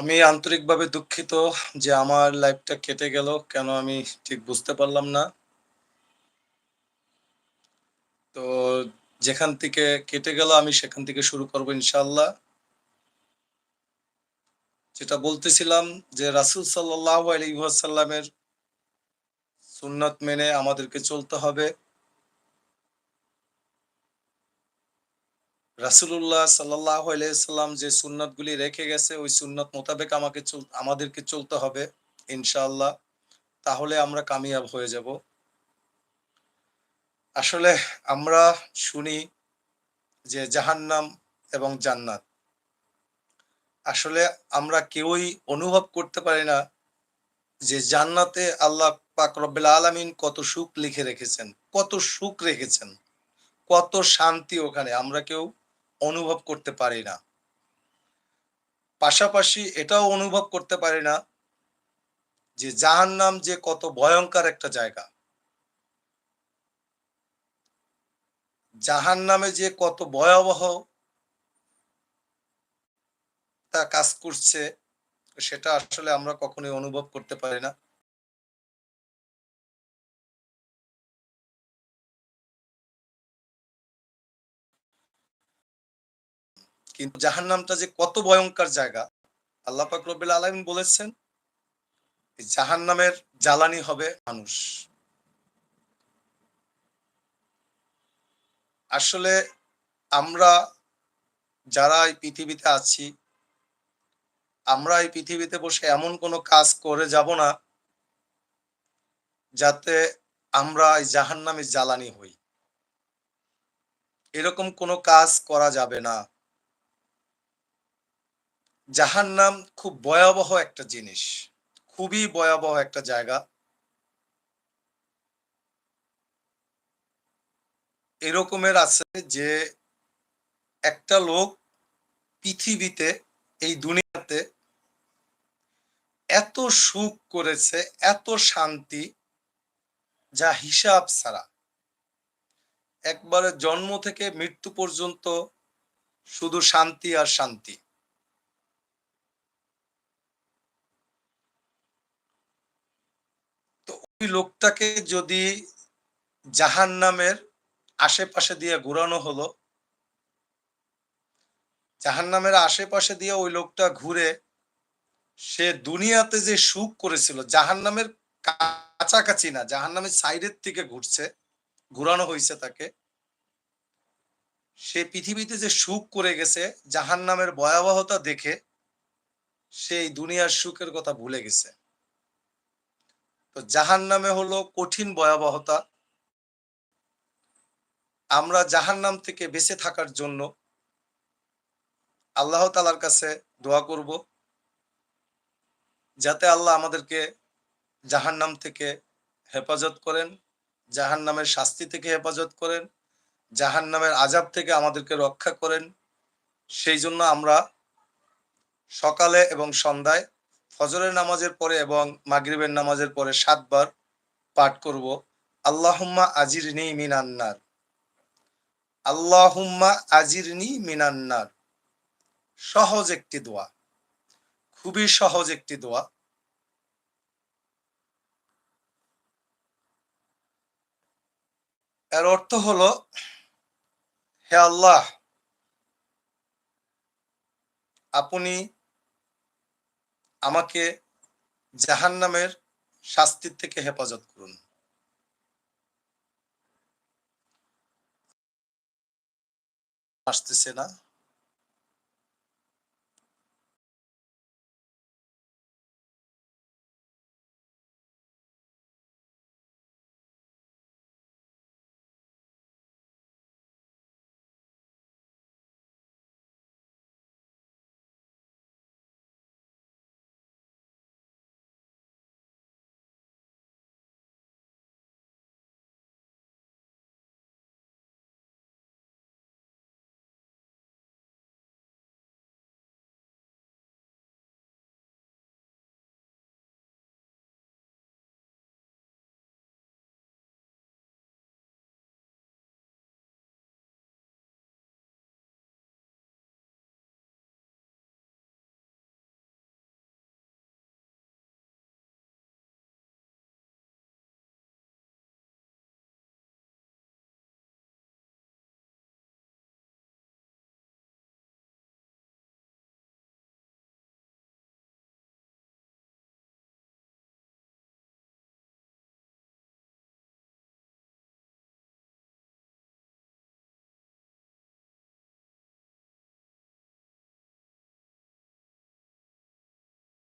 আমি আন্তরিকভাবে দুঃখিত যে আমার লাইফটা কেটে গেল, কেন আমি ঠিক বুঝতে পারলাম না। তো যেখান থেকে কেটে গেল, আমি সেখান থেকে শুরু করব ইনশাল্লাহ যেটা বলতেছিলাম যে রাসুল সাল্লাহ আলহিহাসাল্লামের সুন্নত মেনে আমাদেরকে চলতে হবে। রাসুল্লাহ সাল্লাহ আলাইসাল্লাম যে সুন্নতগুলি রেখে গেছে, ওই সুন্নত মোতাবেক আমাকে আমাদেরকে চলতে হবে, ইনশাআল্লাহ। তাহলে আমরা কামিয়াব হয়ে যাব। আসলে আমরা শুনি যে জাহান্নাম এবং জান্নাত। আসলে আমরা কেউই অনুভব করতে পারি না যে জান্নাতে আল্লাহ পাক রব্বিল আলমিন কত সুখ লিখে রেখেছেন, কত সুখ রেখেছেন, কত শান্তি ওখানে। আমরা কেউ অনুভব করতে পারি না। পাশাপাশি এটাও অনুভব করতে পারি না যে জাহান নাম যে কত ভয়ঙ্কর একটা জায়গা। জাহান নামে যে কত ভয়াবহ তা কাজ করছে, সেটা আসলে আমরা কখনোই অনুভব করতে পারি না। কিন্তু জাহান নামটা যে কত ভয়ঙ্কর জায়গা, আল্লাহ পাক রবিল আলমিন বলেছেন জাহান নামের জ্বালানি হবে মানুষ। আসলে আমরা যারা এই পৃথিবীতে আছি, আমরা এই পৃথিবীতে বসে এমন কোনো কাজ করে যাব না, যাতে আমরা এই জাহান নামে জ্বালানি হই। এরকম কোনো কাজ করা যাবে না। জাহান নাম খুব ভয়াবহ একটা জিনিস। খুবই ভয়াবহ একটা জায়গা। এরকমের আছে যে একটা লোক পৃথিবীতে, এই দুনিয়াতে এত সুখ করেছে, এত শান্তি যা হিসাব ছাড়া। একবারে জন্ম থেকে মৃত্যু পর্যন্ত শুধু শান্তি আর শান্তি ওই লোকটাকে যদি জাহান নামের আশেপাশে দিয়ে ঘুরানো হলো জাহান নামের আশেপাশে দিয়ে ওই লোকটা ঘুরে সে দুনিয়াতে যে সুখ করেছিল জাহান নামের কাছাকাছি না জাহান নামের সাইডের থেকে ঘুরছে, ঘুরানো হয়েছে তাকে, সে পৃথিবীতে যে সুখ করে গেছে জাহান নামের ভয়াবহতা দেখে সেই দুনিয়ার সুখের কথা ভুলে গেছে। তো জাহান নামে হলো কঠিন ভয়াবহতা। আমরা জাহান নাম থেকে বেঁচে থাকার জন্য আল্লাহ তালার কাছে দোয়া করব, যাতে আল্লাহ আমাদেরকে জাহান নাম থেকে হেফাজত করেন জাহান নামের শাস্তি থেকে হেফাজত করেন জাহান নামের আজাব থেকে আমাদেরকে রক্ষা করেন। সেই জন্য আমরা সকালে এবং সন্ধ্যায় ফজরের নামাজের পরে এবং মাগরিবের নামাজের পরে সাতবার পাঠ করব। আল্লাহুম্মা আজিরনি মিনান্নার আল্লাহুম্মা আজিরনি মিনান্নার সহজ একটি দোয়া। খুবই সহজ একটি দোয়া। এর অর্থ হলো, হে আল্লাহ, আপনি আমাকে জাহান নামের শাস্তির থেকে হেফাজত করুন। আসতেছে না।